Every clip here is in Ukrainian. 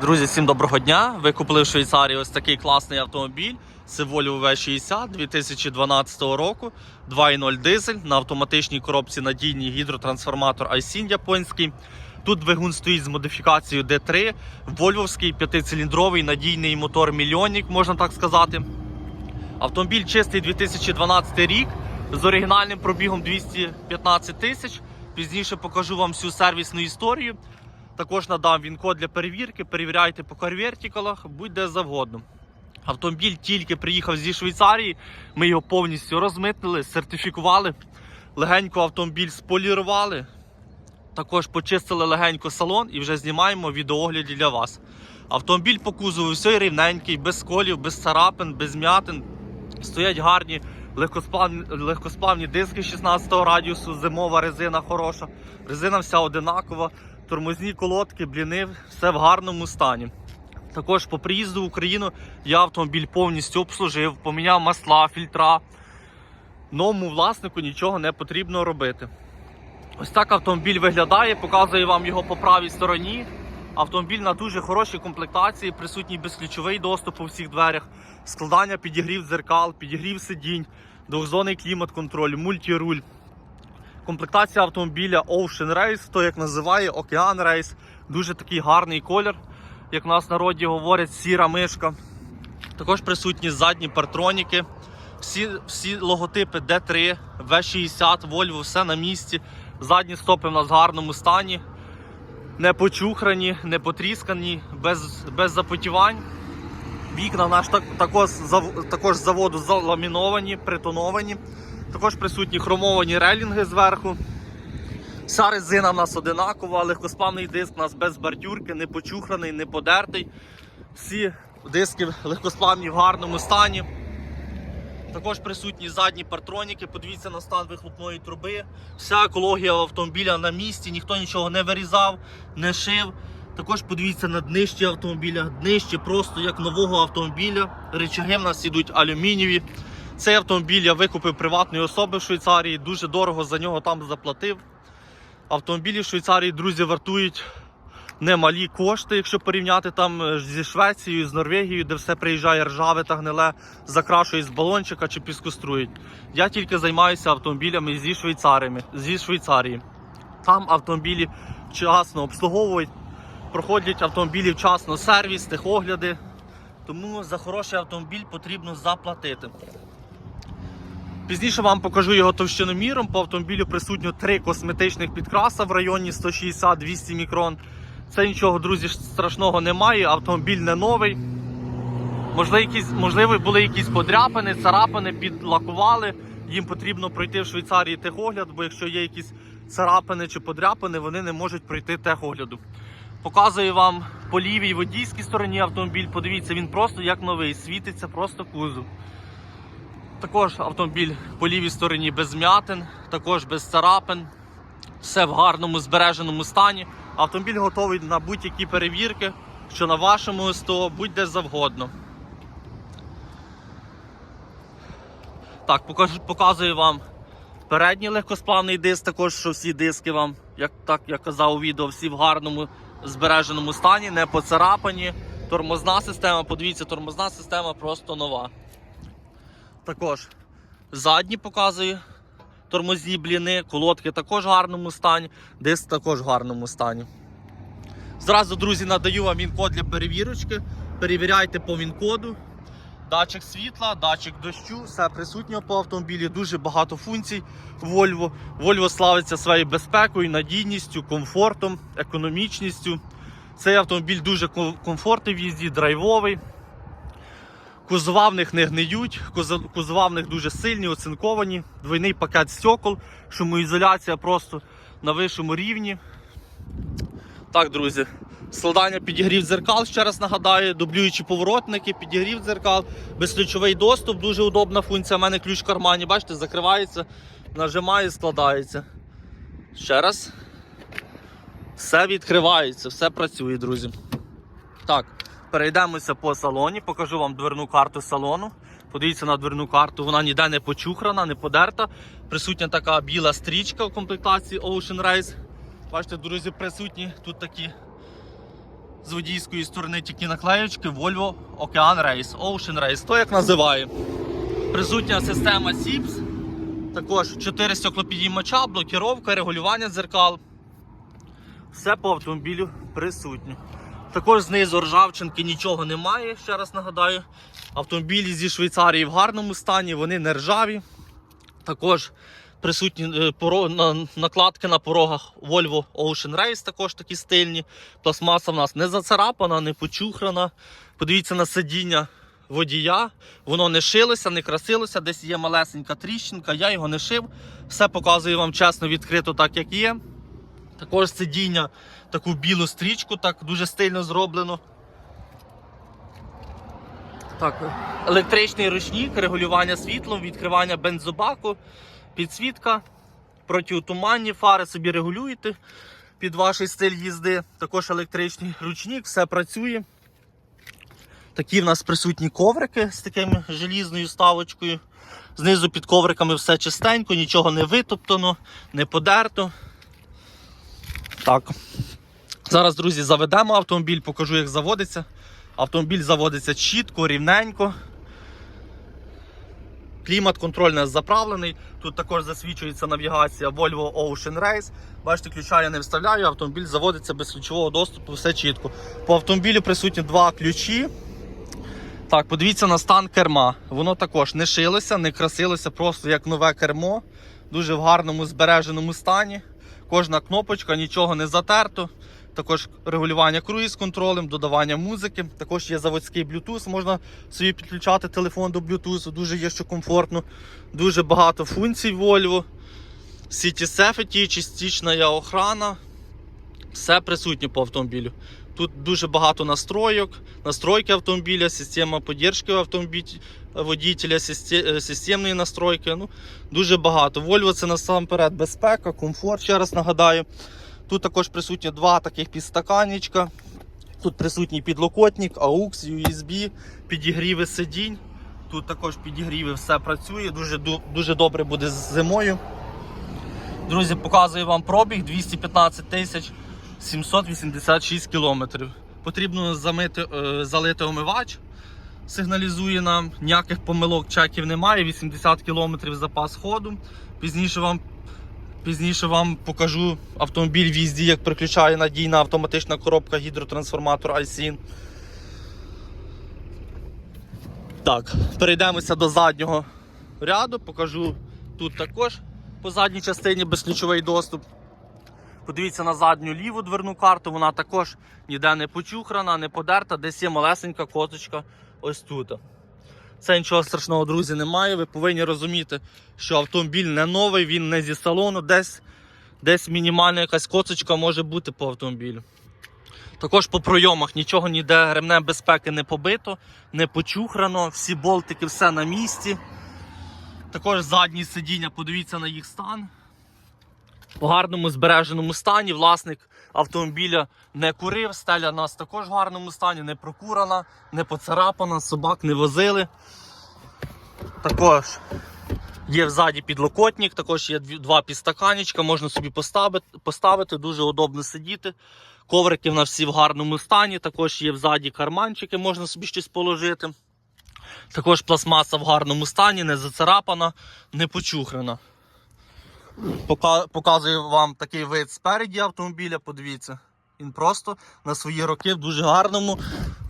Друзі, всім доброго дня. Ви купили в Швейцарії ось такий класний автомобіль. Volvo V60 2012 року. 2.0 дизель на автоматичній коробці надійний гідротрансформатор iSyn японський. Тут двигун стоїть з модифікацією D3, вольвовський п'ятициліндровий надійний мотор мільйонник, можна так сказати. Автомобіль чистий 2012 рік з оригінальним пробігом 215 тисяч. Пізніше покажу вам всю сервісну історію. Також надам він код для перевірки. Перевіряйте по карвертикалах, будь-де завгодно. Автомобіль тільки приїхав зі Швейцарії. Ми його повністю розмитнили, сертифікували. Легенько автомобіль сполірували. Також почистили легенько салон і вже знімаємо відеоогляді для вас. Автомобіль по кузову все рівненький, без колів, без царапин, без м'ятин. Стоять гарні легкосплавні, легкосплавні диски 16 радіусу, зимова резина хороша. Резина вся одинакова, тормозні колодки, бліни, все в гарному стані. Також по приїзду в Україну я автомобіль повністю обслужив, поміняв масла, фільтра. Новому власнику нічого не потрібно робити. Ось так автомобіль виглядає, показую вам його по правій стороні. Автомобіль на дуже хорошій комплектації, присутній безключовий доступ у всіх дверях, складання підігрів дзеркал, підігрів сидінь, двохзонний клімат-контроль, мультіруль. Комплектація автомобіля Ocean Race, хто як називає Океан Race. Дуже такий гарний колір, як в нас в народі говорять, сіра мишка. Також присутні задні партроніки. Всі, всі логотипи D3, V60, Volvo, все на місці. Задні стопи в нас в гарному стані. Не почухрані, не потріскані, без, без запотівань. Вікна наш так, також, також заводу заламіновані, притоновані. Також присутні хромовані релінги зверху. Вся резина в нас одинакова, легкосплавний диск у нас без бордюрки, не почухраний, не подертий. Всі диски легкосплавні в гарному стані. Також присутні задні партроніки, подивіться на стан вихлопної труби. Вся екологія автомобіля на місці, ніхто нічого не вирізав, не шив. Також подивіться на днище автомобіля. Днище просто як нового автомобіля. Речаги в нас ідуть алюмінієві. Цей автомобіль я викупив приватної особи в Швейцарії, дуже дорого за нього там заплатив. Автомобілі в Швейцарії, друзі, вартують немалі кошти, якщо порівняти там е, зі Швецією, з Норвегією, де все приїжджає ржаве та гниле, закрашують з балончика чи піскострують. Я тільки займаюся автомобілями зі Швейцаріями, зі Швейцарії. Там автомобілі вчасно обслуговують, проходять автомобілі вчасно сервіс, техогляди. Тому за хороший автомобіль потрібно заплатити. Пізніше вам покажу його товщиноміром. По автомобілю присутньо три косметичних підкраса в районі 160-200 мікрон. Це нічого, друзі, страшного немає. Автомобіль не новий. Можливо, якісь, можливо, були якісь подряпини, царапини, підлакували. Їм потрібно пройти в Швейцарії техогляд, бо якщо є якісь царапини чи подряпини, вони не можуть пройти техогляду. Показую вам по лівій водійській стороні автомобіль. Подивіться, він просто як новий, світиться просто кузов. Також автомобіль по лівій стороні без м'ятин, також без царапин. Все в гарному збереженому стані. Автомобіль готовий на будь-які перевірки, що на вашому СТО, будь-де завгодно. Так, показую вам передній легкосплавний диск, також що всі диски вам, як так я казав у відео, всі в гарному збереженому стані, не поцарапані. Тормозна система, подивіться, тормозна система просто нова. Також задні показую тормозні бліни, колодки також в гарному стані, диск також в гарному стані. Зразу, друзі, надаю вам він-код для перевірочки. Перевіряйте по він-коду. Датчик світла, датчик дощу, все присутнє по автомобілі, дуже багато функцій Volvo. Volvo славиться своєю безпекою, надійністю, комфортом, економічністю. Цей автомобіль дуже комфортний в їзді, драйвовий. Кузова в них не гниють, кузо- кузова в них дуже сильні, оцинковані, двойний пакет стекол, шумоізоляція просто на вищому рівні. Так, друзі, складання підігрів дзеркал, ще раз нагадаю, дублюючі поворотники, підігрів дзеркал, безключовий доступ, дуже удобна функція. У мене ключ в кармані, бачите, закривається, нажимаю, складається. Ще раз. Все відкривається, все працює, друзі. Так, перейдемося по салоні, покажу вам дверну карту салону. Подивіться на дверну карту, вона ніде не почухрана, не подерта. Присутня така біла стрічка в комплектації Ocean Race. Бачите, друзі, присутні тут такі З водійської сторони тільки наклеючки Volvo Ocean Race, Ocean Race, то як називає. Присутня система SIPS. Також 4 стеклопідіймача, блокіровка, регулювання дзеркал. Все по автомобілю присутнє. Також знизу ржавчинки нічого немає, ще раз нагадаю. Автомобілі зі Швейцарії в гарному стані, вони не ржаві. Також присутні е, накладки на порогах Volvo Ocean Race, також такі стильні. Пластмаса в нас не зацарапана, не почухрана. Подивіться на сидіння водія. Воно не шилося, не красилося, десь є малесенька тріщинка, я його не шив. Все показую вам чесно, відкрито, так як є. Також сидіння, таку білу стрічку, так дуже стильно зроблено. Так, електричний ручник, регулювання світлом, відкривання бензобаку, підсвітка, протиотуманні фари собі регулюєте під ваш стиль їзди. Також електричний ручник, все працює. Такі в нас присутні коврики з такими желізною ставочкою. Знизу під ковриками все чистенько, нічого не витоптано, не подерто. Так. Зараз, друзі, заведемо автомобіль, покажу, як заводиться. Автомобіль заводиться чітко, рівненько. Клімат контроль нас заправлений. Тут також засвічується навігація Volvo Ocean Race. Бачите, ключа я не вставляю, автомобіль заводиться без ключового доступу, все чітко. По автомобілю присутні два ключі. Так, подивіться на стан керма. Воно також не шилося, не красилося, просто як нове кермо. Дуже в гарному збереженому стані. Кожна кнопочка, нічого не затерто. Також регулювання круїз контролем, додавання музики. Також є заводський Bluetooth, можна собі підключати телефон до Bluetooth, дуже є що комфортно. Дуже багато функцій Volvo. City Safety, частична охрана. Все присутнє по автомобілю. Тут дуже багато настройок, настройки автомобіля, система підтримки водителя, е, системної настройки. Ну, дуже багато. Volvo це насамперед безпека, комфорт, ще раз нагадаю. Тут також присутні два таких підстаканничка. Тут присутній підлокотник, AUX, USB, підігріви сидінь. Тут також підігріви, все працює, дуже, дуже добре буде з зимою. Друзі, показую вам пробіг 215 тисяч 786 кілометрів. Потрібно замити, е, залити омивач. Сигналізує нам, ніяких помилок, чеків немає. 80 кілометрів запас ходу. Пізніше вам Пізніше вам покажу автомобіль в їзді, як приключає надійна автоматична коробка гідротрансформатор iSyn. Так, перейдемося до заднього ряду, покажу тут також по задній частині безключовий доступ. Подивіться на задню ліву дверну карту, вона також ніде не почухрана, не подерта, десь є малесенька коточка ось тут. Це нічого страшного, друзі, немає. Ви повинні розуміти, що автомобіль не новий, він не зі салону, десь, десь мінімальна якась коцочка може бути по автомобілю. Також по пройомах нічого ніде ремнем безпеки не побито, не почухрано, всі болтики, все на місці. Також задні сидіння, подивіться на їх стан. В гарному збереженому стані власник автомобіля не курив, стеля у нас також в гарному стані, не прокурана, не поцарапана, собак не возили. Також є взаді підлокотник, також є два підстаканечка, можна собі поставити, поставити, дуже удобно сидіти. Коврики в нас всі в гарному стані, також є взаді карманчики, можна собі щось положити. Також пластмаса в гарному стані, не зацарапана, не почухрана. Пока- Показую вам такий вид спереді автомобіля, подивіться. Він просто на свої роки в дуже гарному,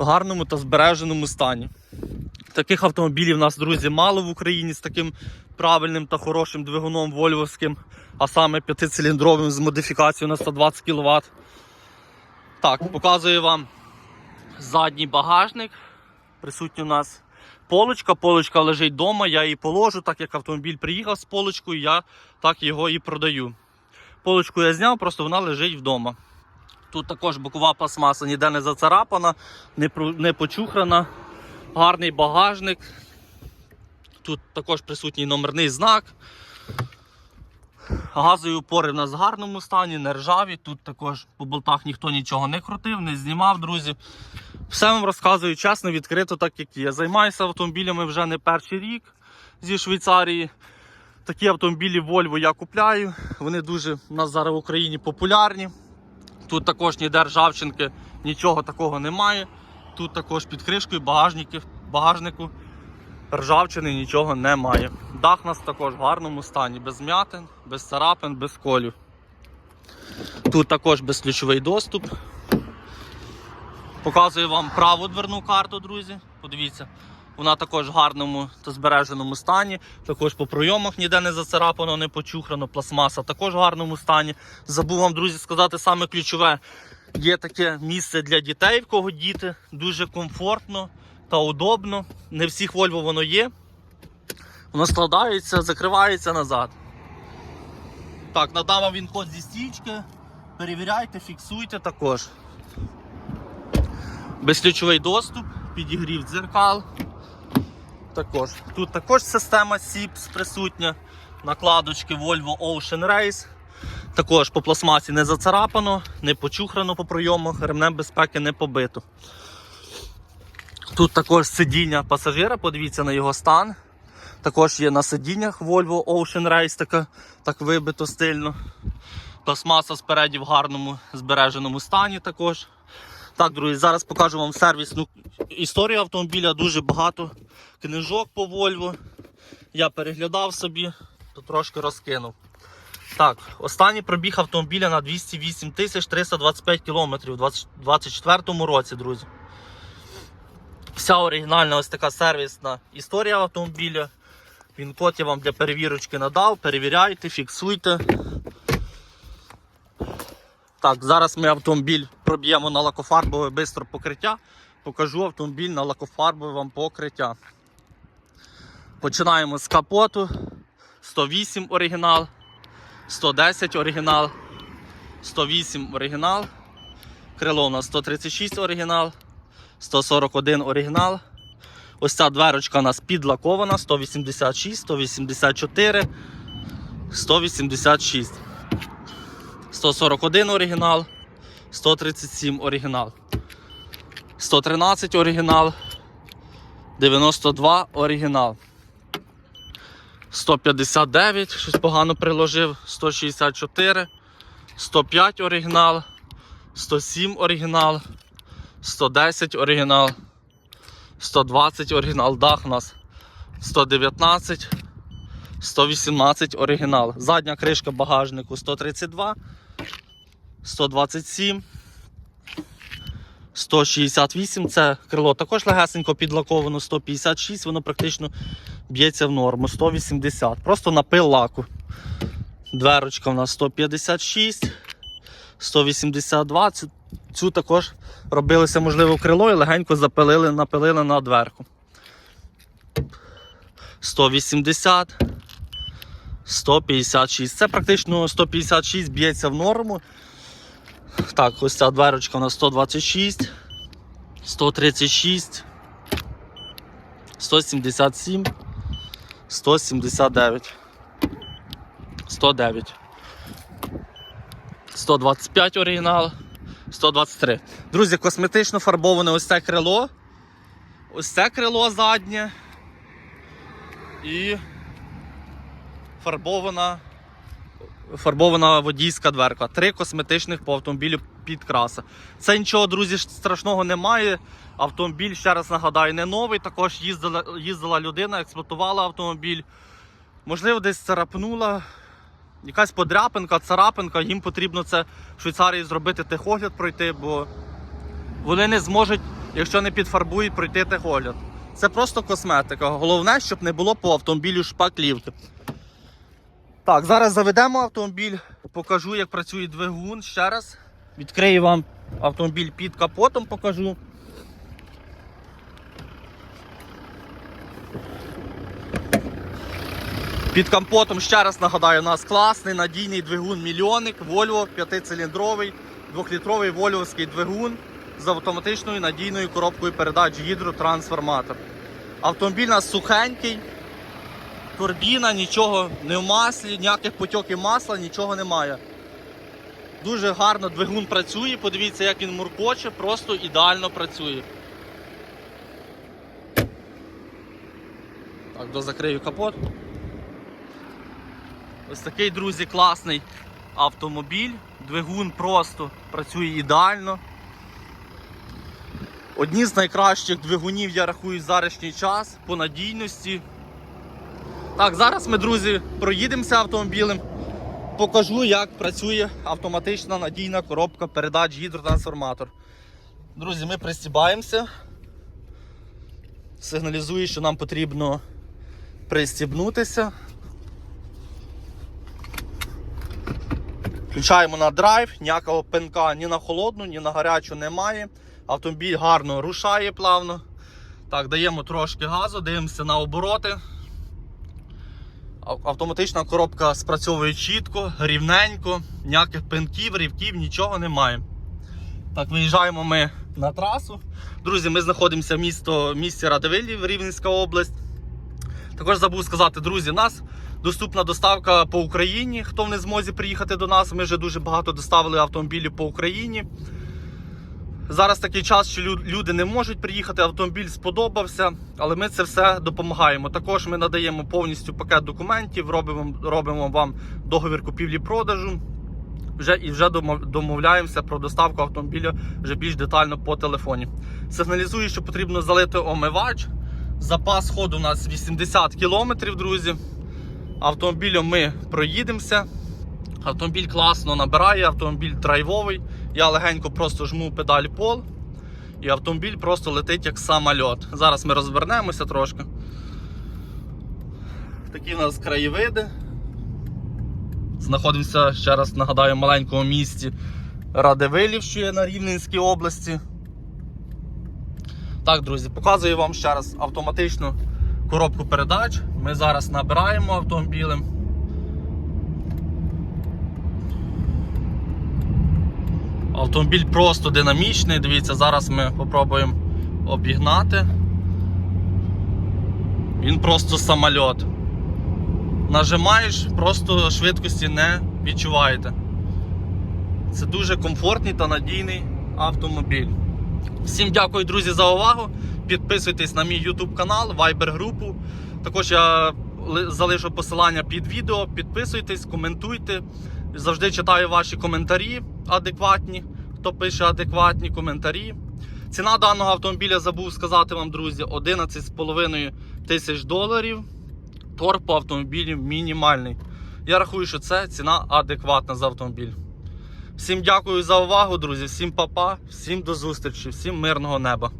гарному та збереженому стані. Таких автомобілів у нас, друзі, мало в Україні з таким правильним та хорошим двигуном вольвовським, а саме п'ятициліндровим з модифікацією на 120 кВт. Так, показую вам задній багажник. Присутній у нас полочка. Полочка лежить вдома, я її положу, так як автомобіль приїхав з полочкою, я так його і продаю. Полочку я зняв, просто вона лежить вдома. Тут також бокова пластмаса ніде не зацарапана, не, не почухрана. Гарний багажник. Тут також присутній номерний знак. Газові опори в нас в гарному стані, не ржаві. Тут також по болтах ніхто нічого не крутив, не знімав, друзі. Все вам розказую чесно, відкрито, так як є. Займаюся автомобілями вже не перший рік зі Швейцарії. Такі автомобілі Volvo я купляю. Вони дуже у нас зараз в Україні популярні. Тут також ніде ржавчинки нічого такого немає. Тут також під кришкою багажників, багажнику ржавчини нічого немає. Дах у нас також в гарному стані, без м'ятин, без царапин, без колів. Тут також безключовий доступ. Показую вам праву дверну карту, друзі. Подивіться, вона також в гарному та збереженому стані. Також по пройомах ніде не зацарапано, не почухрано. Пластмаса також в гарному стані. Забув вам, друзі, сказати саме ключове. Є таке місце для дітей, в кого діти. Дуже комфортно та удобно. Не всіх Volvo воно є. Воно складається, закривається назад. Так, надам вам він код зі стічки. Перевіряйте, фіксуйте також. Безключовий доступ, підігрів дзеркал. Також. Тут також система SIPS присутня. Накладочки Volvo Ocean Race. Також по пластмасі не зацарапано, не почухрано по пройомах, ремнем безпеки не побито. Тут також сидіння пасажира, подивіться на його стан. Також є на сидіннях Volvo Ocean Race, така, так вибито стильно. Пластмаса спереді в гарному збереженому стані також. Так, друзі, зараз покажу вам сервісну історію автомобіля. Дуже багато книжок по Volvo. Я переглядав собі, то трошки розкинув. Так, останній пробіг автомобіля на 208 325 кілометрів у 2024 році, друзі. Вся оригінальна ось така сервісна історія автомобіля. Він код я вам для перевірочки надав. Перевіряйте, фіксуйте. Так, зараз ми автомобіль проб'ємо на лакофарбове бистро покриття. Покажу автомобіль на лакофарбове вам покриття. Починаємо з капоту. 108 оригінал, 110 оригінал, 108 оригінал. Крило у нас 136 оригінал, 141 оригінал. Ось ця дверочка у нас підлакована 186, 184, 186. 141 оригінал, 137 оригінал, 113 оригінал, 92 оригінал, 159, щось погано приложив, 164, 105 оригінал, 107 оригінал, 110 оригінал, 120 оригінал, дах у нас 119, 118 оригінал. Задня кришка багажнику 132, 127, 168. Це крило також легесенько підлаковано, 156, воно практично б'ється в норму. 180. Просто напил лаку. Дверочка у нас 156, 182. Цю, також робилося, можливо, крило і легенько запилили, напилили на дверку. 180. 156. Це практично 156 б'ється в норму. Так, ось ця дверочка у нас 126, 136, 177, 179, 109, 125 оригінал, 123. Друзі, косметично фарбоване ось це крило. Ось це крило заднє. І фарбована, фарбована водійська дверка. Три косметичних по автомобілю підкраса. Це нічого, друзі, страшного немає. Автомобіль, ще раз нагадаю, не новий. Також їздила, їздила людина, експлуатувала автомобіль. Можливо, десь царапнула. Якась подряпинка, царапинка, їм потрібно це в Швейцарії зробити техогляд пройти, бо вони не зможуть, якщо не підфарбують, пройти техогляд. Це просто косметика. Головне, щоб не було по автомобілю шпаклівки. Так, зараз заведемо автомобіль, покажу, як працює двигун ще раз. Відкрию вам автомобіль під капотом, покажу. Під капотом ще раз нагадаю, у нас класний надійний двигун мільйонник, Volvo 5-циліндровий, 2-літровий вольвовський двигун з автоматичною надійною коробкою передач гідротрансформатор. Автомобіль у нас сухенький, турбіна, нічого не в маслі, ніяких потьоків масла, нічого немає. Дуже гарно двигун працює, подивіться, як він муркоче, просто ідеально працює. Так, дозакрию капот. Ось такий, друзі, класний автомобіль. Двигун просто працює ідеально. Одні з найкращих двигунів, я рахую, зарішній час по надійності. Так, зараз ми, друзі, проїдемося автомобілем. Покажу, як працює автоматична надійна коробка передач гідротрансформатор. Друзі, ми пристібаємося. Сигналізує, що нам потрібно пристібнутися. Включаємо на драйв, ніякого пинка ні на холодну, ні на гарячу немає. Автомобіль гарно рушає плавно. Так, даємо трошки газу, дивимося на обороти. Автоматична коробка спрацьовує чітко, рівненько, ніяких пинків, рівків, нічого немає. Так, виїжджаємо ми на трасу. Друзі, ми знаходимося в місті Радивилів, Рівненська область. Також забув сказати, друзі, нас доступна доставка по Україні. Хто не змозі приїхати до нас, ми вже дуже багато доставили автомобілів по Україні. Зараз такий час, що люди не можуть приїхати, автомобіль сподобався, але ми це все допомагаємо. Також ми надаємо повністю пакет документів, робимо, робимо вам договір купівлі-продажу. Вже і вже домовляємося про доставку автомобіля вже більш детально по телефоні. Сигналізую, що потрібно залити омивач. Запас ходу у нас 80 км, друзі. Автомобілем ми проїдемося. Автомобіль класно набирає, автомобіль драйвовий. Я легенько просто жму педаль пол, і автомобіль просто летить як самольот. Зараз ми розвернемося трошки. Такі в нас краєвиди. Знаходимося, ще раз нагадаю, в маленькому місті Радивилів, що є на Рівненській області. Так, друзі, показую вам ще раз автоматичну коробку передач. Ми зараз набираємо автомобілем. Автомобіль просто динамічний. Дивіться, зараз ми спробуємо обігнати. Він просто самольот. Нажимаєш, просто швидкості не відчуваєте. Це дуже комфортний та надійний автомобіль. Всім дякую, друзі, за увагу. Підписуйтесь на мій YouTube канал, Viber групу. Також я залишу посилання під відео. Підписуйтесь, коментуйте. Завжди читаю ваші коментарі адекватні. Хто пише адекватні коментарі. Ціна даного автомобіля забув сказати вам, друзі, 11,5 тисяч доларів. Торг по автомобілі мінімальний. Я рахую, що це ціна адекватна за автомобіль. Всім дякую за увагу, друзі. Всім папа, всім до зустрічі, всім мирного неба.